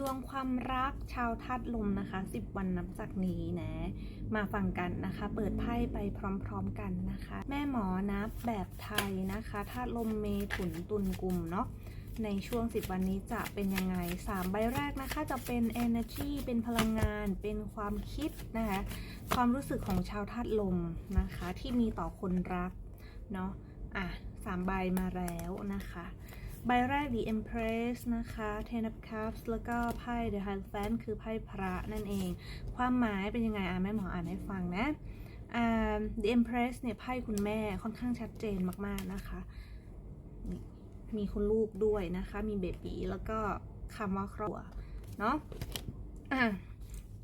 ดวงความรักชาวธาตุลมนะคะ 10 วันนับจากนี้นะ มาฟังกันนะคะ เปิดไพ่ไปพร้อมๆกันนะคะ แม่หมอนับแบบไทยนะคะธาตุลมเมถุนตุลกุมเนาะในช่วง 10 วันนี้จะเป็นยังไง 3 ใบแรกนะคะ จะเป็น energy เป็นพลังงาน เป็นความคิดนะคะ ความรู้สึกของชาวธาตุลมนะคะ ที่มีต่อคนรักเนาะอะสามใบมาแล้วนะคะ ใบแรก The Empress นะคะ Ten of Cups แล้วก็ไพ่ The Hierophant คือไพ่พระนั่นเอง ความหมายเป็นยังไงอะแม่หมออ่านให้ฟังนะอ่า The Empress เนี่ยไพ่คุณแม่ค่อนข้างชัดเจนมากๆนะคะมีคุณลูกด้วยนะคะ มีเบบีแล้วก็คำว่าครอบครัวเนาะอะ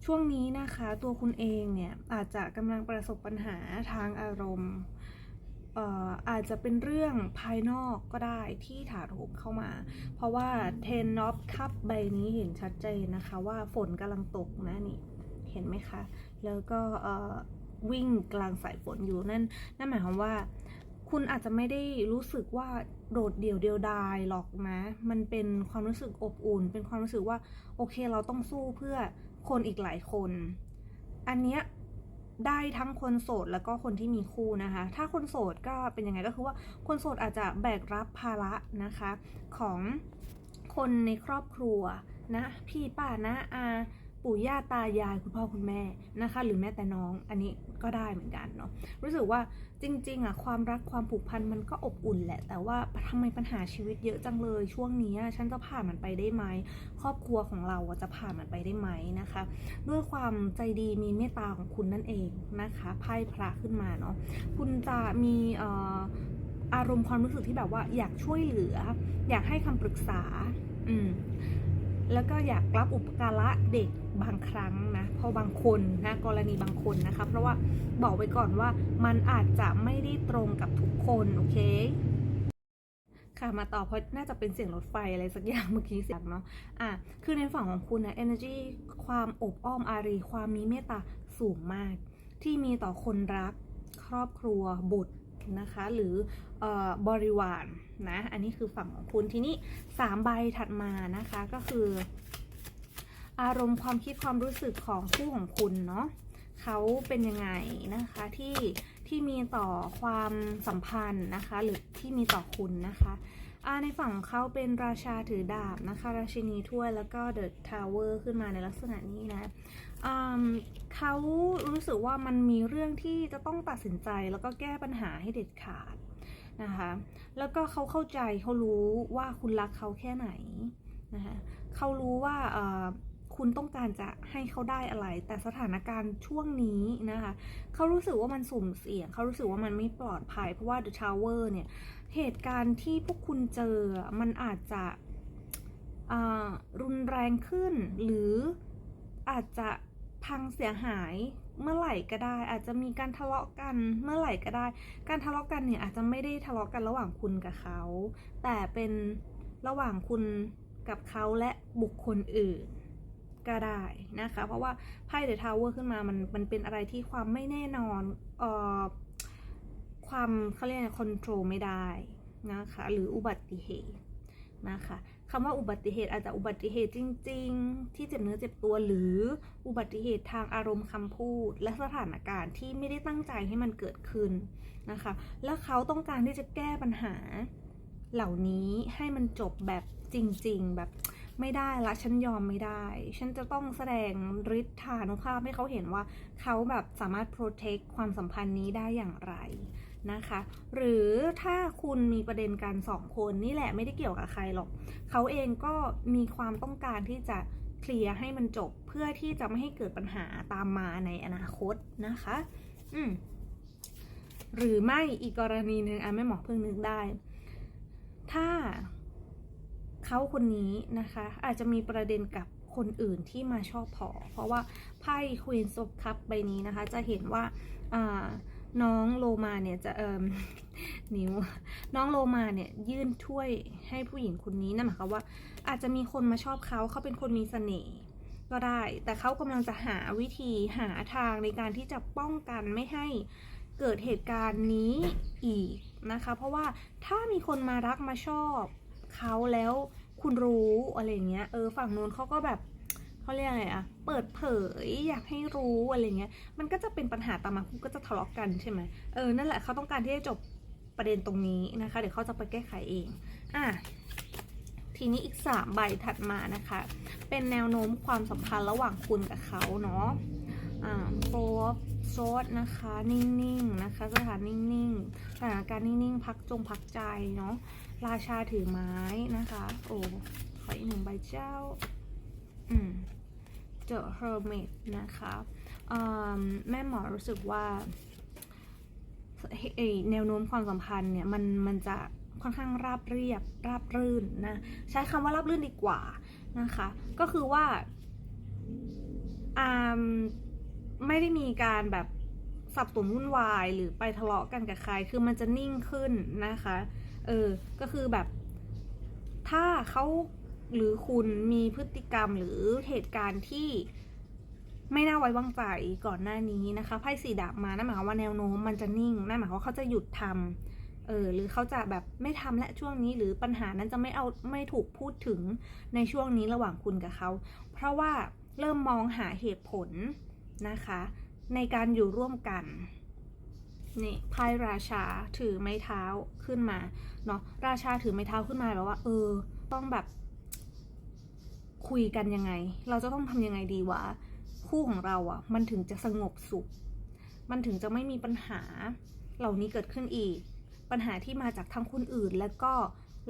ช่วงนี้นะคะตัวคุณเองเนี่ยอาจจะกำลังประสบปัญหาทางอารมณ์ อาจจะเป็นเรื่องภายนอกก็ได้ที่ถาโถมเข้ามา เพราะว่า Ten of Cup ใบนี้เห็นชัดเจนนะคะว่าฝนกำลังตกนะนี่เห็นไหมคะ แล้วก็วิ่งกลางสายฝนอยู่นั่นนั่นหมายความว่า คุณอาจจะไม่ได้รู้สึกว่าโดดเดี่ยวเดียวดายหรอกนะ มันเป็นความรู้สึกอบอุ่น เป็นความรู้สึกว่าโอเคเราต้องสู้เพื่อคนอีกหลายคน อันเนี้ย ได้ทั้งคนโสดแล้วก็คนที่มีคู่นะคะ ถ้าคนโสดก็เป็นยังไงก็คือว่าคนโสดอาจจะแบกรับภาระนะคะของคนในครอบครัวนะพี่ป้านะอา ปู่ย่าตายายคุณพ่อคุณแม่นะคะ หรือแม้แต่น้องอันนี้ก็ได้เหมือนกันเนาะรู้สึกว่าจริงๆอะความรักความผูกพันมันก็อบอุ่นแหละ แต่ว่าทำไมปัญหาชีวิตเยอะจังเลย ช่วงนี้ฉันจะผ่านมันไปได้ไหมครอบครัวของเราจะผ่านมันไปได้ไหมนะคะ ด้วยความใจดีมีเมตตาของคุณนั่นเองนะคะไพ่พระขึ้นมาเนาะคุณจะมีเอ่ออารมณ์ความรู้สึกที่แบบว่าอยากช่วยเหลือ อยากให้คำปรึกษาอืม แล้วก็อยากรับอุปการะเด็กบางครั้งนะเพราะบางคนนะกรณีบางคนนะคะเพราะว่าบอกไว้ก่อนว่ามันอาจจะไม่ได้ตรงกับทุกคนโอเคค่ะมาต่อเพราะน่าจะเป็นเสียงรถไฟอะไรสักอย่างเมื่อกี้เสียงเนาะอะคือในฝั่งของคุณนะ energy ความอบอ้อมอารี ความมีเมตตาสูงมาก ที่มีต่อคนรัก ครอบครัวบุตร นะคะ หรืออบริวารนะ อันนี้คือฝั่งของคุณทีนี้สามใบถัดมานะคะก็คือ อารมณ์ความคิดความรู้สึกของคู่ของคุณเนาะเขาเป็นยังไงนะคะที่ที่มีต่อความสัมพันธ์นะคะ หรือที่มีต่อคุณนะคะ อ่าในฝั่งของเขาเป็นราชาถือดาบนะคะ ราชินีถ้วยแล้วก็เดอะทาวเวอร์ขึ้นมาในลักษณะนี้นะเขารู้สึกว่ามันมีเรื่องที่จะต้องตัดสินใจแล้วก็แก้ปัญหาให้เด็ดขาดนะคะแล้วก็เขาเข้าใจเขารู้ว่าคุณรักเขาแค่ไหนนะคะเขารู้ว่า คุณต้องการจะให้เขาได้อะไร แต่สถานการณ์ช่วงนี้นะคะเขารู้สึกว่ามันสุ่มเสี่ยงเขารู้สึกว่ามันไม่ปลอดภัย เพราะว่า The Tower เนี่ยเหตุการณ์ที่พวกคุณเจอมันอาจจะรุนแรงขึ้น หรืออาจจะพังเสียหายเมื่อไหร่ก็ได้ อาจจะมีการทะเลาะกันเมื่อไหร่ก็ได้ การทะเลาะกันเนี่ยอาจจะไม่ได้ทะเลาะกันระหว่างคุณกับเขา แต่เป็นระหว่างคุณกับเขาและบุคคลอื่น ก็ได้นะคะ เพราะว่าไพ่เดอะทาวเวอร์ขึ้นมามันมันเป็นอะไรที่ความไม่แน่นอนเอ่อความเขาเรียกคอนโทรลไม่ได้นะคะ หรืออุบัติเหตุนะคะคำว่าอุบัติเหตุอาจจะอุบัติเหตุจริง ๆ ที่เจ็บเนื้อเจ็บตัวหรืออุบัติเหตุทางอารมณ์คำพูด และสถานการณ์ที่ไม่ได้ตั้งใจให้มันเกิดขึ้นนะคะ และเขาต้องการที่จะแก้ปัญหาเหล่านี้ให้มันจบแบบจริง ๆ แบบ ไม่ได้ละฉันยอมไม่ได้ ฉันจะต้องแสดงฤทธานุภาพให้เขาเห็นว่าเขาแบบสามารถ protect ความสัมพันธ์นี้ได้อย่างไรนะคะ หรือถ้าคุณมีประเด็นกันสองคนนี่แหละไม่ได้เกี่ยวกับใครหรอก เขาเองก็มีความต้องการที่จะเคลียร์ให้มันจบเพื่อที่จะไม่ให้เกิดปัญหาตามมาในอนาคตนะคะ อืมหรือไม่อีกกรณีหนึ่งอะแม่หมอเพิ่งนึกได้ ถ้า เขาคนนี้นะคะ อาจจะมีประเด็นกับคนอื่นที่มาชอบพอ เพราะว่าไพ่ Queen of Cup ใบนี้นะคะ จะเห็นว่าน้องโลมาเนี่ยจะเอิมนิ้ว น้องโลมาเนี่ยยื่นถ้วยให้ผู้หญิงคนนี้นั่นหมายความว่าอาจจะมีคนมาชอบเขาเขาเป็นคนมีเสน่ห์ก็ได้ แต่เขากำลังจะหาวิธีหาทางในการที่จะป้องกันไม่ให้เกิดเหตุการณ์นี้อีกนะคะ เพราะว่าถ้ามีคนมารักมาชอบ เขาแล้วคุณรู้อะไรเงี้ย เออฝั่งนู้นเขาก็แบบเขาเรียกอะไรอะเปิดเผยอยากให้รู้อะไรเงี้ย มันก็จะเป็นปัญหาตามมาคุณก็จะทะเลาะกันใช่ไหมเออ นั่นแหละเขาต้องการที่จะจบประเด็นตรงนี้นะคะ เดี๋ยวเขาจะไปแก้ไขเอง อะ ทีนี้อีก 3 ใบถัดมานะคะ เป็นแนวโน้มความสัมพันธ์ระหว่างคุณกับเขาเนาะ อ่าโฟร์โซดนะคะ นิ่งๆนะคะ สถานนิ่งๆสถานการณ์นิ่งๆ พักจงพักใจเนาะ ราชาถือไม้นะคะ โอ้ขออีกหนึ่งใบเจ้า อืม The Hermit นะคะมแม่หมอรู้สึกว่าแนวโน้มความสัมพันธ์เนี่ยมันมันจะค่อนข้างราบเรียบราบรื่นนะ ใช้คำว่าราบรื่นดีกว่านะคะ ก็คือว่าไม่ได้มีการแบบสับสนวุ่นวายหรือไปทะเลาะกันกับใคร คือมันจะนิ่งขึ้นนะคะ เออ ก็คือแบบ ถ้าเขาหรือคุณมีพฤติกรรมหรือเหตุการณ์ที่ไม่น่าไว้วางใจก่อนหน้านี้นะคะไพ่สีดาบมานั่นหมายความว่าแนวโน้มมันจะนิ่งนั่นหมายความว่าเขาจะหยุดทำเออหรือเขาจะแบบไม่ทำและช่วงนี้หรือปัญหานั้นจะไม่เอาไม่ถูกพูดถึงในช่วงนี้ระหว่างคุณกับเขา เพราะว่าเริ่มมองหาเหตุผลนะคะ ในการอยู่ร่วมกัน นี่ไพ่ราชาถือไม้เท้าขึ้นมาเนาะราชาถือไม้เท้าขึ้นมาแบบว่า เออ ต้องแบบ คุยกันยังไง เราจะต้องทำยังไงดีวะคู่ของเราอะ่ะ มันถึงจะสงบสุข มันถึงจะไม่มีปัญหา เหล่านี้เกิดขึ้นอีก ปัญหาที่มาจากทั้งคนอื่น และก็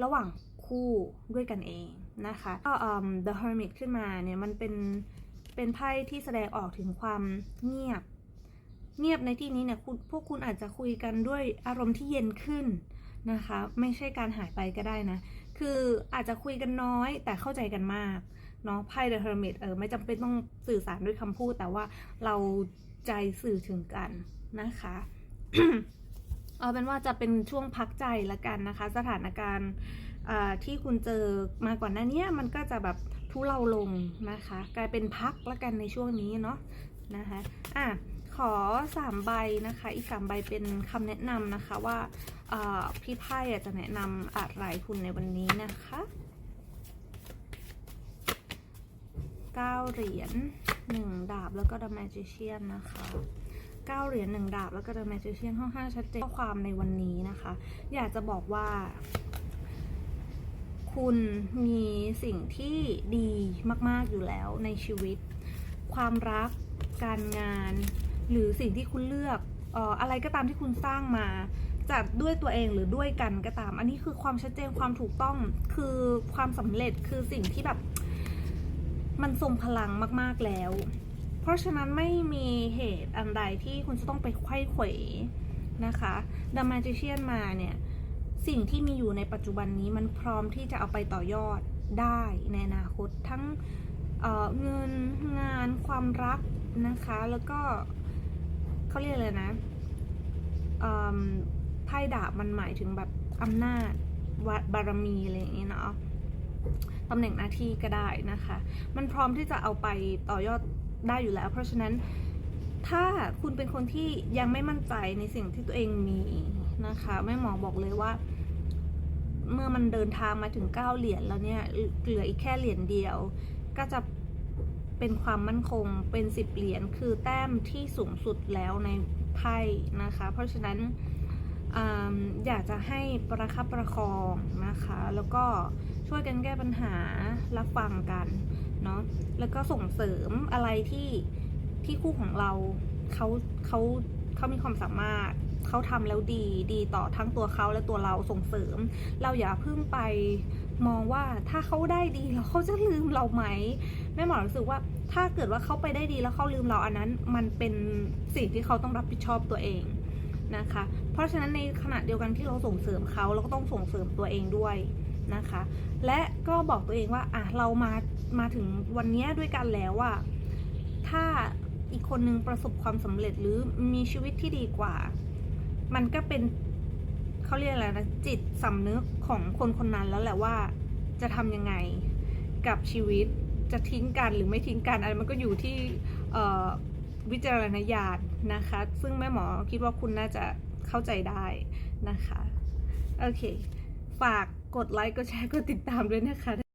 ระหว่างคู่ด้วยกันเองนะคะก็อืม The Hermit ขึ้นมาเนี่ยมันเป็นเป็นไพ่ที่แสดงออกถึงความเงียบ เงียบในที่นี้เนี่ยคุณพวกคุณอาจจะคุยกันด้วยอารมณ์ที่เย็นขึ้นนะคะ ไม่ใช่การหายไปก็ได้นะ คืออาจจะคุยกันน้อยแต่เข้าใจกันมากเนาะไพ่ The Hermit เออไม่จำเป็นต้องสื่อสารด้วยคำพูด แต่ว่าเราใจสื่อถึงกันนะคะเอาเป็นว่าจะเป็นช่วงพักใจละกันนะคะ สถานการณ์ที่คุณเจอมาก่อนหน้านี้มันก็จะแบบทุเลาลงนะคะ กลายเป็นพักละกันในช่วงนี้เนาะนะคะอะ ขอสามใบนะคะ อีกสามใบเป็นคำแนะนำนะคะว่าพี่ไพ่จะแนะนำอะไรคุณในวันนี้นะคะเก้าเหรียญหนึ่งดาบแล้วก็ The Magician นะคะเก้าเหรียญหนึ่งดาบแล้วก็ The Magician ค่อนข้างชัดเจนข้อความในวันนี้นะคะ อยากจะบอกว่า คุณมีสิ่งที่ดีมาก ๆ อยู่แล้วในชีวิต ความรักการงาน หรือสิ่งที่คุณเลือกอออะไรก็ตามที่คุณสร้างมาจะด้วยตัวเองหรือด้วยกันก็ตาม อันนี้คือความชัดเจนความถูกต้องคือความสำเร็จคือสิ่งที่แบบ มันทรงพลังมาก ๆแล้ว เพราะฉะนั้นไม่มีเหตุอันใดที่คุณจะต้องไปไขว้เขวนะคะ The Magician มาเนี่ยสิ่งที่มีอยู่ในปัจจุบันนี้มันพร้อมที่จะเอาไปต่อยอดได้ในอนาคตทั้งเเงินงานความรักนะคะ แล้วก็ เขาเรียกเลยนะไพ่ดาบมันหมายถึงแบบอำนาจวะบารมีอะไรอย่างเงี้ยเนาะตำแหน่งหน้าที่ก็ได้นะคะ มันพร้อมที่จะเอาไปต่อยอดได้อยู่แล้ว เพราะฉะนั้นถ้าคุณเป็นคนที่ยังไม่มั่นใจในสิ่งที่ตัวเองมีนะคะแม่หมอบอกเลยว่า เมื่อมันเดินทางมาถึง9เหรียญแล้วเนี่ยเหลืออีกแค่เหรียญเดียว ก็จะ เป็นความมั่นคงเป็น10เหรียญคือแต้มที่สูงสุดแล้วในไพ่นะคะ เพราะฉะนั้นออยากจะให้ประคับประคองนะคะ แล้วก็ช่วยกันแก้ปัญหารับฟังกันเนาะแล้วก็ส่งเสริมอะไรที่ที่คู่ของเราเขาเขาเขามีความสามารถเขาทำแล้วดีดีต่อทั้งตัวเขาและตัวเราส่งเสริม เราอย่าเพิ่งไป มองว่าถ้าเขาได้ดีแล้วเขาจะลืมเราไหมแม่หมอรู้สึกว่าถ้าเกิดว่าเขาไปได้ดีแล้วเขาลืมเราอันนั้น มันเป็นสิ่งที่เขาต้องรับผิดชอบตัวเองนะคะ เพราะฉะนั้นในขณะเดียวกันที่เราส่งเสริมเขาเราก็ต้องส่งเสริมตัวเองด้วยนะคะ และก็บอกตัวเองว่าอะเรามามาถึงวันนี้ด้วยกันแล้วว่าถ้าอีกคนนึงประสบความสำเร็จหรือมีชีวิตที่ดีกว่า มันก็เป็น เขาเรียกอะไรนะจิตสำนึกของคนคนนั้นแล้วแหละว่าจะทำยังไงกับชีวิตจะทิ้งกันหรือไม่ทิ้งกันอะไรมันก็อยู่ที่วิจารณญาณนะคะ ซึ่งแม่หมอคิดว่าคุณน่าจะเข้าใจได้นะคะ โอเค ฝากกดไลค์กดแชร์กดติดตามด้วยนะคะ